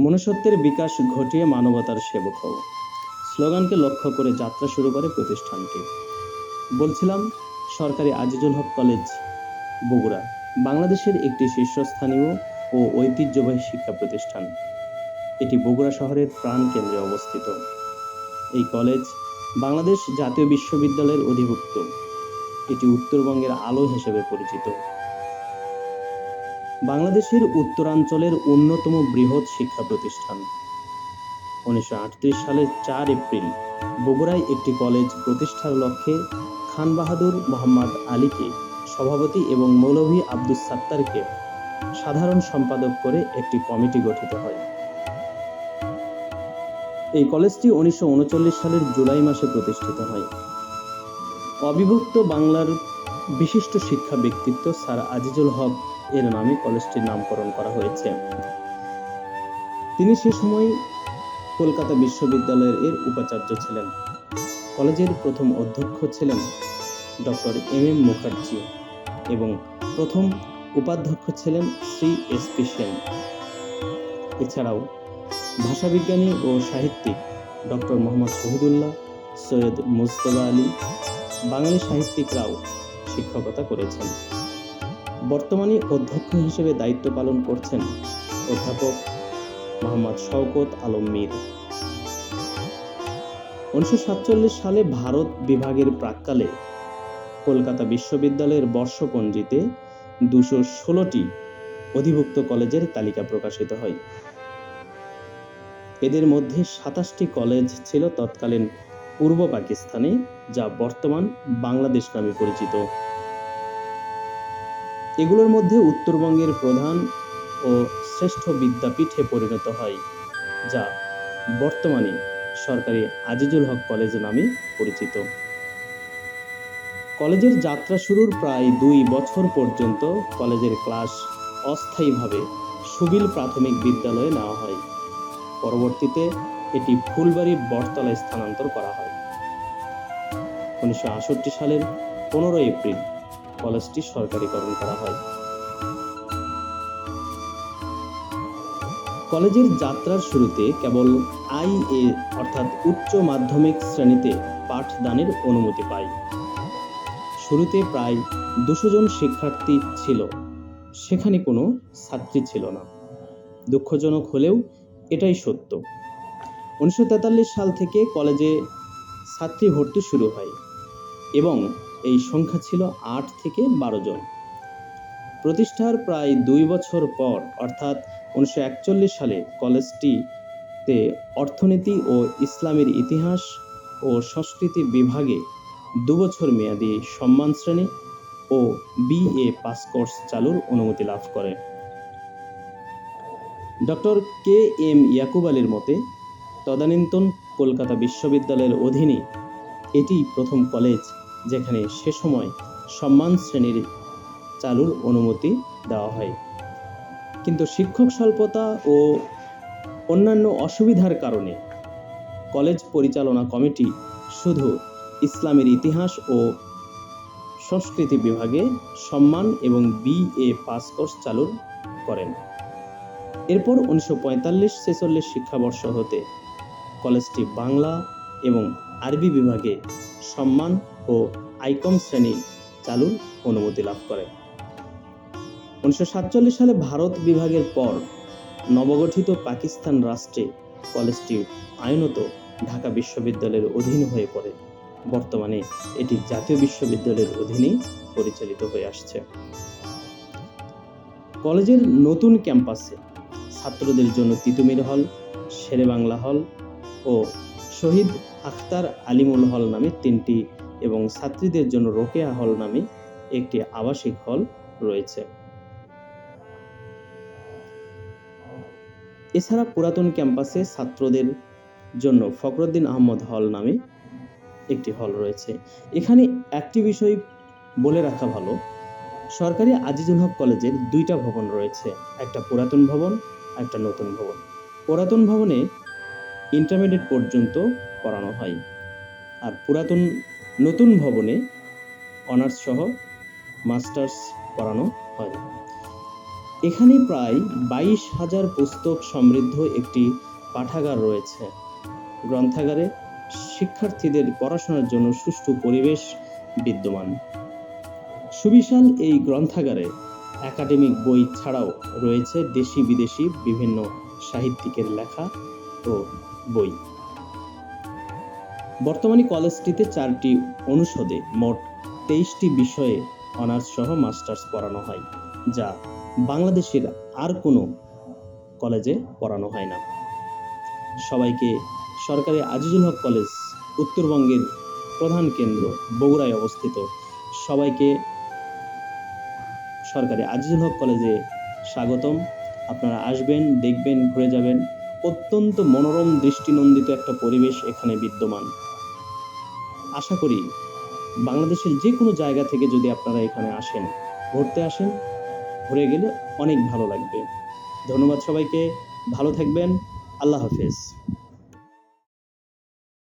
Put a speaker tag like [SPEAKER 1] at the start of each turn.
[SPEAKER 1] মনুষ্যত্বের বিকাশ ঘটিয়ে মানবতার সেবক হও। স্লোগানকে লক্ষ্য করে যাত্রা শুরু করে প্রতিষ্ঠানটি। বলছিলাম, সরকারি আজিজুল হক কলেজ, বগুড়া, বাংলাদেশের একটি শীর্ষস্থানীয় ও ঐতিহ্যবাহী শিক্ষা প্রতিষ্ঠান। এটি বগুড়া শহরের প্রাণ কেন্দ্রে অবস্থিত। এই কলেজ বাংলাদেশ জাতীয় বিশ্ববিদ্যালয়ের অধিভুক্ত। এটি উত্তরবঙ্গের আলো হিসেবে পরিচিত। বাংলাদেশের উত্তরাঞ্চলের অন্যতম বৃহৎ শিক্ষা প্রতিষ্ঠান। উনিশশো আটত্রিশ সালের চার এপ্রিল বগুড়ায় একটি কলেজ প্রতিষ্ঠার লক্ষ্যে খান বাহাদুর মোহাম্মদ আলীকে সভাপতি এবং মৌলভী আব্দুস সাত্তারকে সাধারণ সম্পাদক করে একটি কমিটি গঠিত হয়। এই কলেজটি উনিশশো উনচল্লিশ সালের জুলাই মাসে প্রতিষ্ঠিত হয়। অবিভক্ত বাংলার বিশিষ্ট শিক্ষা ব্যক্তিত্ব স্যার আজিজুল হক এর নামে কলেজটির নামকরণ করা হয়েছে। তিনি সে সময় কলকাতা বিশ্ববিদ্যালয়ের এর উপাচার্য ছিলেন। কলেজের প্রথম অধ্যক্ষ ছিলেন ডক্টর এম এম মুখার্জি এবং প্রথম উপাধ্যক্ষ ছিলেন শ্রী এস পি সেন। এছাড়াও ভাষাবিজ্ঞানী ও সাহিত্যিক ডক্টর মোহাম্মদ শহীদুল্লাহ, সৈয়দ মুস্তফা আলী, বাঙালি সাহিত্যিকরাও শিক্ষকতা করেছেন। বর্তমানে অধ্যক্ষ হিসেবে দায়িত্ব পালন করছেন অধ্যাপক মোহাম্মদ শওকত আলম মীর। উনিশশো সাতচল্লিশ সালে ভারত বিভাগের প্রাক্কালে কলকাতা বিশ্ববিদ্যালয়ের বর্ষপঞ্জিতে দুশো ষোলোটি অধিভুক্ত কলেজের তালিকা প্রকাশিত হয়। এদের মধ্যে সাতাশটি কলেজ ছিল তৎকালীন পূর্ব পাকিস্তানে, যা বর্তমান বাংলাদেশ নামে পরিচিত। এগুলোর মধ্যে উত্তরবঙ্গের প্রধান ও শ্রেষ্ঠ বিদ্যাপীঠে পরিণত হয়, যা বর্তমানে সরকারি আজিজুল হক কলেজ নামে পরিচিত। কলেজের যাত্রা শুরুর প্রায় দুই বছর পর্যন্ত কলেজের ক্লাস অস্থায়ীভাবে সুবিল প্রাথমিক বিদ্যালয়ে নেওয়া হয়। পরবর্তীতে এটি ফুলবাড়ি বটতলায় স্থানান্তর করা হয়। উনিশশো আটষট্টি সালের পনেরোই এপ্রিল কলেজটি সরকারিকরণ করা হয়। কলেজের যাত্রার শুরুতে কেবল আই এ অর্থাৎ উচ্চ মাধ্যমিক শ্রেণীতে পাঠদানের অনুমতি পায়। শুরুতে প্রায় দুশো জন শিক্ষার্থী ছিল, সেখানে কোনো ছাত্রী ছিল না। দুঃখজনক হলেও এটাই সত্য। উনিশশো তেতাল্লিশ সাল থেকে কলেজে ছাত্রী ভর্তি শুরু হয় এবং এই সংখ্যা ছিল আট থেকে বারো জন। প্রতিষ্ঠার প্রায় দুই বছর পর, অর্থাৎ উনিশশো একচল্লিশ সালে কলেজটিতে অর্থনীতি ও ইসলামের ইতিহাস ও সংস্কৃতি বিভাগে দুবছর মেয়াদী সম্মান শ্রেণি ও বিএ পাস কোর্স চালুর অনুমতি লাভ করে। ডক্টর কে এম ইয়াকুব আলীর মতে তদানীন্তন কলকাতা বিশ্ববিদ্যালয়ের অধীনে এটি প্রথম কলেজ যেখানে সে সময় সম্মান শ্রেণির চালুর অনুমতি দেওয়া হয়। কিন্তু শিক্ষক স্বল্পতা ও অন্যান্য অসুবিধার কারণে কলেজ পরিচালনা কমিটি শুধু ইসলামের ইতিহাস ও সংস্কৃতি বিভাগে সম্মান এবং বিএ পাস কোর্স চালু করেন। এরপর উনিশশো পঁয়তাল্লিশ ছেচল্লিশ শিক্ষাবর্ষ হতে কলেজটি বাংলা এবং আরবি বিভাগে সম্মান ও আইকম শ্রেণি চালুর অনুমতি লাভ করে। উনিশশো সাতচল্লিশ সালে ভারত বিভাগের পর নবগঠিত পাকিস্তান রাষ্ট্রে কলেজটি আইনত ঢাকা বিশ্ববিদ্যালয়ের অধীন হয়ে পড়ে। বর্তমানে এটি জাতীয় বিশ্ববিদ্যালয়ের অধীনে পরিচালিত হয়ে আসছে। কলেজের নতুন ক্যাম্পাসে ছাত্রদের জন্য তিতুমির হল শেরে বাংলা হল ও শহীদ আখতার আলিমুল হল নামে তিনটি এবং ছাত্রীদের জন্য রোকেয়া হল নামে একটি আবাসিক হল রয়েছে। এছাড়া পুরাতন ক্যাম্পাসে ছাত্রদের জন্য ফখরুদ্দিন আহমদ হল নামে একটি হল রয়েছে। এখানে একটি বিষয় বলে রাখা ভালো, সরকারি আজিজুল হক কলেজের দুইটা ভবন রয়েছে, একটা পুরাতন ভবন, একটা নতুন ভবন। পুরাতন ভবনে ইন্টারমিডিয়েট পর্যন্ত পড়ানো হয়। আর পুরাতন নতুন ভবনে অনার্স সহ মাস্টার্স পড়ানো হয়। এখানে প্রায় বাইশ হাজার পুস্তক সমৃদ্ধ একটি পাঠাগার রয়েছে। গ্রন্থাগারে শিক্ষার্থীদের পড়াশোনার জন্য সুষ্ঠু পরিবেশ বিদ্যমান। সুবিশাল এই গ্রন্থাগারে একাডেমিক বই ছাড়াও রয়েছে দেশি বিদেশি বিভিন্ন সাহিত্যিকের লেখা ও বই। বর্তমানে কলেজটিতে চারটি অনুষদে মোট তেইশটি বিষয়ে অনার্স সহ মাস্টার্স পড়ানো হয়, যা বাংলাদেশের আর কোনো কলেজে পড়ানো হয় না। সবাইকে সরকারি আজিজুল হক কলেজ, উত্তরবঙ্গের প্রধান কেন্দ্র বগুড়ায় অবস্থিত। সবাইকে সরকারি আজিজুল হক কলেজে স্বাগতম। আপনারা আসবেন, দেখবেন, ঘুরে যাবেন। অত্যন্ত মনোরম দৃষ্টিনন্দিত একটা পরিবেশ এখানে বিদ্যমান। আশা করি বাংলাদেশের যে কোনো জায়গা থেকে যদি আপনারা এখানে আসেন, ঘুরতে আসেন, ঘুরে গেলে অনেক ভালো লাগবে। ধন্যবাদ সবাইকে, ভালো থাকবেন, আল্লাহ হাফেজ।